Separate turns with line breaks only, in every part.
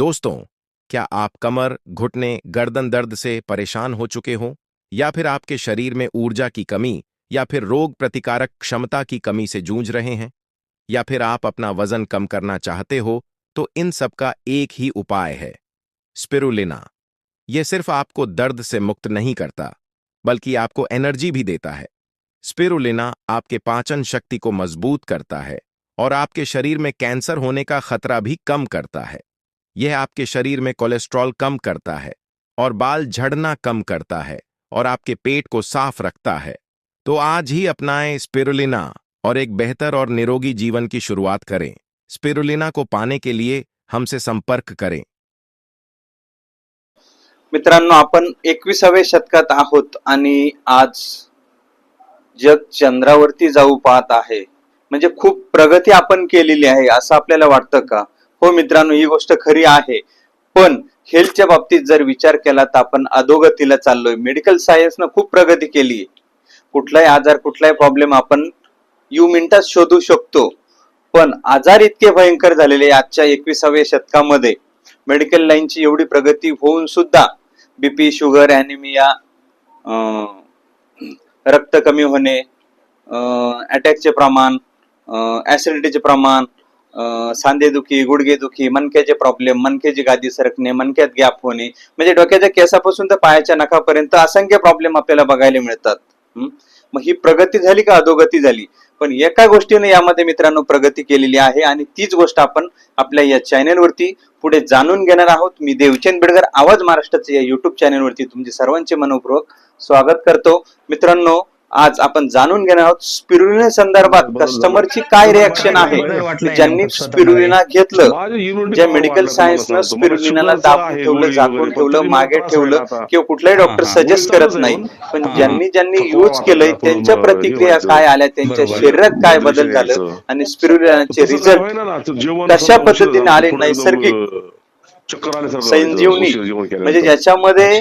दोस्तों, क्या आप कमर, घुटने, गर्दन दर्द से परेशान हो चुके हो? या फिर आपके शरीर में ऊर्जा की कमी, या फिर रोग प्रतिकारक क्षमता की कमी से जूझ रहे हैं? या फिर आप अपना वज़न कम करना चाहते हो तो इन सब का एक ही उपाय है, स्पिरुलिना। यह सिर्फ़ आपको दर्द से मुक्त नहीं करता, बल्कि आपको एनर्जी भी देता है। स्पिरुलिना आपके पाचन शक्ति को मज़बूत करता है और आपके शरीर में कैंसर होने का खतरा भी कम करता है। यह आपके शरीर में कोलेस्ट्रॉल कम करता है और बाल झड़ना कम करता है और आपके पेट को साफ़ रखता है। तो आज ही अपनाएँ स्पिरुलिना और एक बेहतर और निरोगी जीवन की शुरुआत करें। स्पिरुलिना को पाने के लिए हमसे संपर्क करें।
मित्रांनो, आपण एकविसाव्या शतकात आहोत आज जग चंद्रावरती जाऊ म्हणजे खूप प्रगती आहे, असं आपल्याला वाटतं का? हो मित्रांनो ही गोष्ट खरी आहे. पण हेल्थच्या बाबतीत जर विचार केला तर आपण अधोगतीला चाललोय. मेडिकल सायन्सनं खूप प्रगती केली कुठलाही आजार कुठलाही प्रॉब्लेम आपण यू मिनिटात शोधू शकतो. पण आजार इतके भयंकर झालेले आजच्या एकविसाव्या शतकामध्ये. मेडिकल लाईनची एवढी प्रगती होऊन सुद्धा बीपी शुगर अॅनिमिया रक्त कमी होणे अटॅकचे प्रमाण ऍसिडिटीचे प्रमाण सांधेदुखी गुडघेदुखी मनक्याचे प्रॉब्लेम मनक्याची गादी सरकणे मनक्यात गॅप होणे म्हणजे डोक्याच्या केसापासून तर पायाच्या नखापर्यंत असंख्य प्रॉब्लेम आपल्याला बघायला मिळतात. मग ही प्रगती झाली का अधोगती झाली? पण एका गोष्टीने यामध्ये मित्रांनो प्रगती केलेली आहे आणि तीच गोष्ट आपण आपल्या या चॅनेलवरती पुढे जाणून घेणार आहोत. मी देवचंद बेडगर आवाज महाराष्ट्राचे या युट्यूब चॅनेलवरती तुमचे सर्वांचे मनपूर्वक स्वागत करतो. मित्रांनो आज आपण जाणून घेणार आहोत स्पिरुलिना संदर्भात कस्टमरची काय रिॲक्शन आहे? ज्यांनी स्पिरुलिना घेतलं ज्या मेडिकल सायन्सनं स्पिरुलिनाला दाबून ठेवलं झाकून ठेवलं मागे ठेवलं किंवा कुठलाही डॉक्टर सजेस्ट करत नाही. पण ज्यांनी ज्यांनी यूज केलंय त्यांच्या प्रतिक्रिया काय आल्या त्यांच्या शरीरात काय बदल झालं आणि स्पिरुलिनाचे रिझल्ट कशा पद्धतीने आले नैसर्गिक? संजीवनी म्हणजे ज्याच्यामध्ये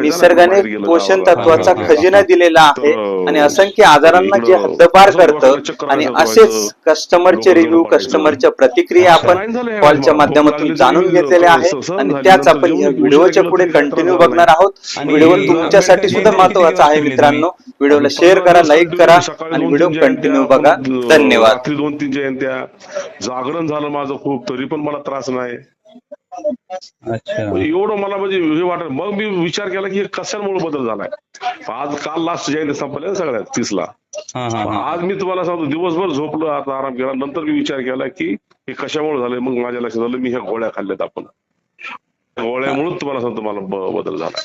निसर्गाने पोषण तत्वाचा खजिना दिलेला आहे आणि असंख्य आजारांना जे हद्दपार करतं आणि असेच कस्टमरचे रिव्ह्यू कस्टमरच्या प्रतिक्रिया आपण कॉलच्या माध्यमातून जाणून घेतलेल्या आहेत आणि त्याच आपण या व्हिडिओच्या पुढे कंटिन्यू बघणार आहोत. व्हिडिओ तुमच्यासाठी सुद्धा महत्त्वाचा आहे मित्रांनो. व्हिडिओला शेअर करा लाईक करा आणि व्हिडिओ कंटिन्यू बघा. धन्यवाद.
रात्री दोन तीन जयंत्या जागरण झालं माझं खूप तरी पण मला त्रास नाही. एवढं मला म्हणजे हे वाटत मग मी विचार केला की कशामुळे बदल झालाय? आज काल लास्ट जयंती संपल्या ना सगळ्यात तीसला. आज मी तुम्हाला सांगतो दिवसभर झोपलो आता आराम केला. नंतर मी विचार केला की हे कशामुळे झालंय? मग माझ्या लक्षात आलं मी ह्या गोळ्या खाल्ल्यात आपण. गोळ्यामुळे तुम्हाला सांगतो मला बदल झाला.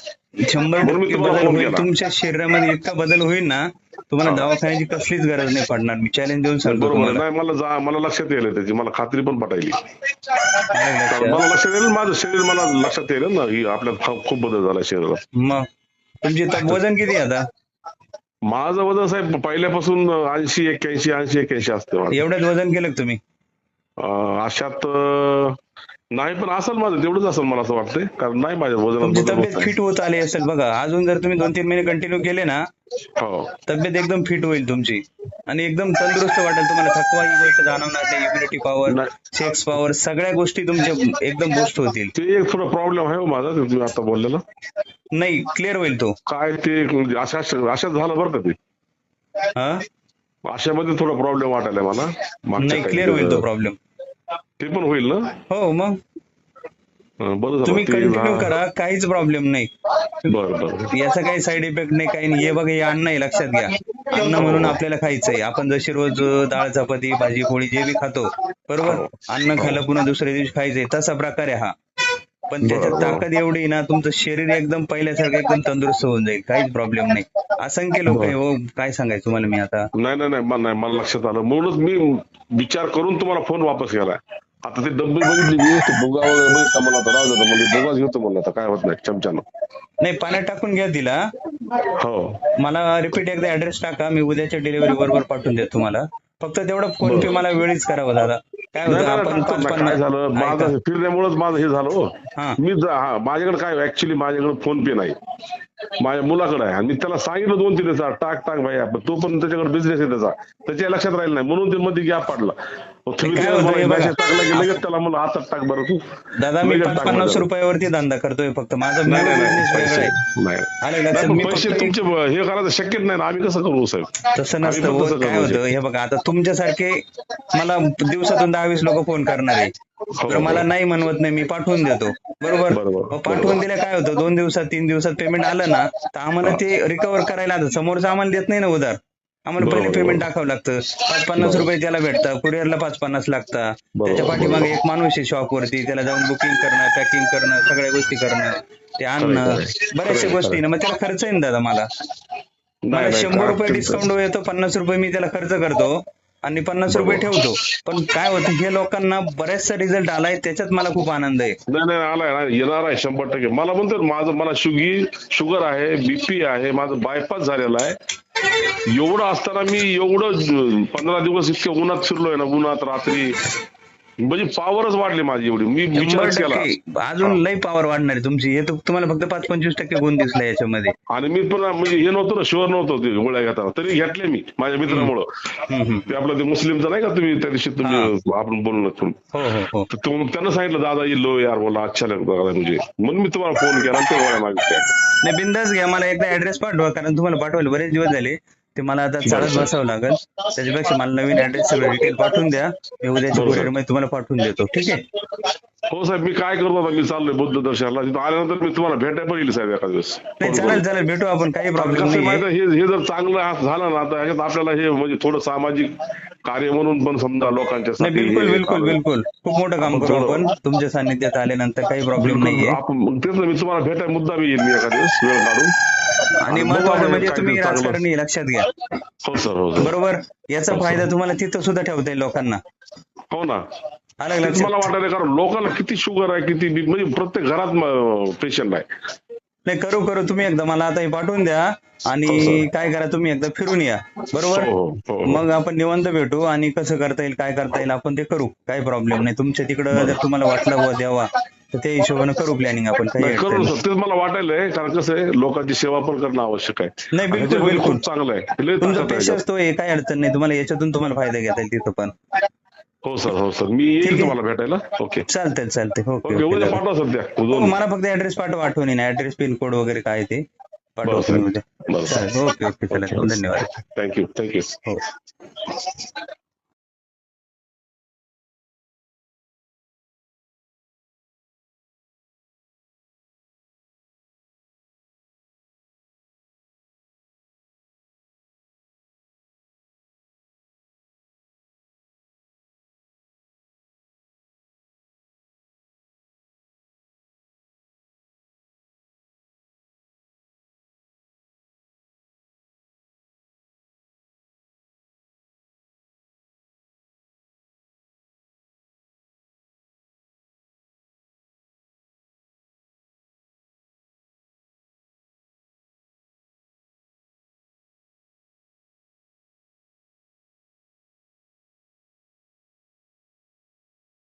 शंभर टक्के बदल होईल. तुमच्या शरीरामध्ये इतका बदल होईल ना तुम्हाला दवाखान्याची कसलीच गरज नाही पडणार. मी चॅलेंज देऊन सांगतो
बरोबर नाही मला जा मला लक्षात येईल त्याची मला खात्री पण पटायली? मला लक्षात येईल माझं शरीर मला लक्षात येईल ना की आपल्यात खूप बदल झाला शरीरात
मग तुमची वजन किती आता?
माझं वजन साहेब पहिल्यापासून ऐंशी एक्क्याऐंशी ऐंशी एक्क्याऐंशी असते माझं.
एवढ्यात वजन केलं तुम्ही?
अशात नाही पण असेल माझं तेवढंच असेल मला असं वाटतंय. कारण नाही माझ्या वजनात
तुमची तब्येत. फिट होत आली असेल बघा. अजून जर तुम्ही दोन तीन महिने कंटिन्यू केले ना
हो.
तब्येत एकदम फिट होईल तुमची. आणि एकदम तंदुरुस्त वाटेल तुम्हाला. थकवा ही गोष्ट जाणवणार नाही. Immunity power. सेक्स पॉवर सगळ्या गोष्टी तुमच्या एकदम बूस्ट होतील.
ते एक थोडा प्रॉब्लेम आहे हो माझा ते तुम्ही आता बोललेलं.
नाही क्लिअर होईल तो.
काय ते म्हणजे अशा अशाच झालं बरं का ते.
हा?
अशामध्ये थोडा प्रॉब्लेम वाटायला मला.
नाही क्लिअर होईल तो. प्रॉब्लेम
ते पण होईल ना?
हो मग.
बरं
तुम्ही कंटिन्यू करा काहीच प्रॉब्लेम नाही.
बरं बरं.
याचा काही साईड इफेक्ट नाही काही नाही. हे बघा हे अन्न आहे लक्षात घ्या. अन्न म्हणून आपल्याला खायचंय. आपण जशी रोज डाळ चपाती भाजी पोळी जे बी खातो बरोबर? अन्न खाल्लं पुन्हा दुसऱ्या दिवशी खायचंय. तसा प्रकार आहे हा. पण त्याच्यात. ताकद एवढी ना तुमचं शरीर एकदम पहिल्यासारखं एकदम तंदुरुस्त होऊन जाईल. काहीच प्रॉब्लेम नाही. असंख्य लोक आहे हो. काय सांगायचं तुम्हाला मी आता?
नाही नाही नाही. मला लक्षात आलं. म्हणूनच मी विचार करून तुम्हाला फोन वापस केलाय. आता ते डब्बे बघितले भुगा वगैरे बघितला मला आता राहू देतो म्हणजे भुगाच घेतो म्हणलं आता काय होत नाही चमच्यानं
नाही पाण्यात टाकून घ्या तिला
हो
मला रिपीट एकदा ऍड्रेस टाका मी उद्याच्या डिलिव्हरी बरोबर पाठवून देतो तुम्हाला फक्त तेवढं फोन पे मला वेळीच करावं दादा काय
नाही
होतं
नाही,
आपण पाच
काय झालं
ऐका.
माझं फिरण्यामुळेच माझं हे झालं हो
हा.
मी जा- हा माझ्याकडे काय ऍक्च्युली माझ्याकडे फोन पे नाही माझ्या मुलाकडे आहे आणि मी त्याला सांगितलं दोन तीन दिवसा टाक टाक भाई आपण तो पण त्याच्याकडे बिझनेस आहे त्याचा त्याच्या लक्षात राहिलं नाही म्हणून ते मध्ये गॅप पडला त्याला
हे
मला हातात टाक बरं तू.
दादा मी पन्नास. रुपयावरती धंदा करतोय फक्त. माझा
पैसे तुमचे हे करायचं शक्यच नाही आम्ही कसं करू साहेब?
तसं नसतं. हो काय होतं? हे बघा आता तुमच्यासारखे मला दिवसातून दहा वीस लोक फोन करणार आहे तर मला नाही म्हणवत नाही मी पाठवून देतो. बरोबर? पाठवून दिल्या काय होतं? दोन दिवसात तीन दिवसात पेमेंट आलं ना तर आम्हाला ते रिकव्हर करायला आता समोरचं आम्हाला देत नाही ना उधार. आम्हाला पहिले. पेमेंट टाकावं लागतं. पाच पन्नास रुपये त्याला भेटतं. कुरिअरला पाच पन्नास लागतात त्याच्या पाठीमागे. एक माणूस आहे शॉप वरती त्याला जाऊन बुकिंग करणं पॅकिंग करणं सगळ्या गोष्टी करणं ते आणणं. बऱ्याचशा गोष्टी ना मग त्याला खर्च ना दादा मला. मला शंभर रुपये डिस्काउंट येतो पन्नास रुपये मी त्याला खर्च करतो आणि पन्नास रुपये ठेवतो. पण काय होतं हे लोकांना बऱ्याचसा रिझल्ट आलाय त्याच्यात मला खूप आनंद आहे.
नाही नाही आलाय ना येणार आहे शंभर टक्के. मला म्हणतो माझं मला शुगी शुगर आहे बीपी आहे माझं बायपास झालेला आहे. एवढं असताना मी एवढं पंधरा दिवस इतके उन्हात फिरलोय ना उन्हात रात्री. म्हणजे पॉवरच वाढली माझी एवढी. मी विचारच केला.
अजून लई पॉवर वाढणार आहे तुमची. हे तुम्हाला फक्त पाच पंचवीस टक्के गुण दिसला याच्यामध्ये.
आणि मी पण म्हणजे हे नव्हतं ना शुअर नव्हतं ते गोळ्या घेताना. तरी घेतले मी माझ्या मित्रामुळं. ते आपलं ते मुस्लिमचं नाही का तुम्ही त्या दिवशी तुम्ही आपण बोललो
हो हो हो.
त्यांना सांगितलं दादा ये लो यार बोला अच्छा लगता म्हणजे. म्हणून मी तुम्हाला फोन केला ते गोळ्या मागितल्या.
नाही बिंदास घ्या मला एकदा ऍड्रेस पाठवा कारण तुम्हाला पाठवायला बरेच दिवस झाले. ते मला आता चालत बसावं लागेल. त्याच्यापेक्षा मला नवीन ऍड्रेस सगळं डिटेल पाठवून द्या. मी उद्याच्या. कुरिअरमध्ये तुम्हाला पाठवून देतो. ठीक आहे?
हो साहेब मी काय करतो आता? मी चाललोय बुद्ध दर्शनाला. तिथं आल्यानंतर मी तुम्हाला भेटायला पण येईल साहेब एका दिवस
नाही चालेल चालेल. भेटू आपण. काही प्रॉब्लेम
कसं
नाही
माहिती आहे, हे हे जर चांगलं झालं ना तर ह्याच्यात आपल्याला हे म्हणजे थोडं सामाजिक कार्य म्हणून पण समजा लोकांच्या
नाही बिलकुल
हे
बिलकुल
करावं.
बिलकुल. खूप मोठं काम करू आपण. तुमच्या सान्निध्यात आल्यानंतर काही प्रॉब्लेम. नाहीये.
आपण मग तेच ना मी तुम्हाला भेटायला मुद्दा मी येईल मी एका दिवस वेळ काढून.
आणि महत्वाचं
आपण
म्हणजे तुम्ही. राजकारणी लक्षात घ्या.
हो सर हो सर.
बरोबर? याचा फायदा तुम्हाला तिथं सुद्धा ठेवता येईल लोकांना.
हो ना.
आलं
तेच
लक्षात?
मला वाटायला कारण लोकांना किती शुगर आहे किती बी- म्हणजे प्रत्येक घरात पेशंट आहे.
नाही करू करू. तुम्ही एकदा मला आता हे पाठवून द्या
हो,
आणि
सर.
काय करा तुम्ही एकदा फिरून या. बरोबर?
हो, हो, हो.
मग आपण निवांत भेटू आणि कसं करता येईल काय करता येईल आपण ते करू. काही प्रॉब्लेम नाही. तुमच्या तिकडं जर तुम्हाला वाटलं बुवा द्यावा तर त्या हिशोबाने करू प्लॅनिंग आपण काही
नाही, करू
नाही.
तेच मला वाटायलंय कारण कसं आहे लोकांची सेवा पण करणं आवश्यक आहे.
नाही बिलकुल बिलकुल
चांगलं आहे.
तुमचा पेशन्स तो काही अडचण नाही. तुम्हाला याच्यातून तुम्हाला फायदा घेता येईल तिथं पण.
हो सर हो सर. मी येईल. तुम्हाला भेटायला. ओके.
चालतंय चालतंय. ओके
उद्या. पाठवा सध्या.
हो मला फक्त ऍड्रेस पाठवा आठवणीने. ऍड्रेस पिन कोड वगैरे काय ते पाठवा ओके ओके चला. धन्यवाद.
Thank you thank you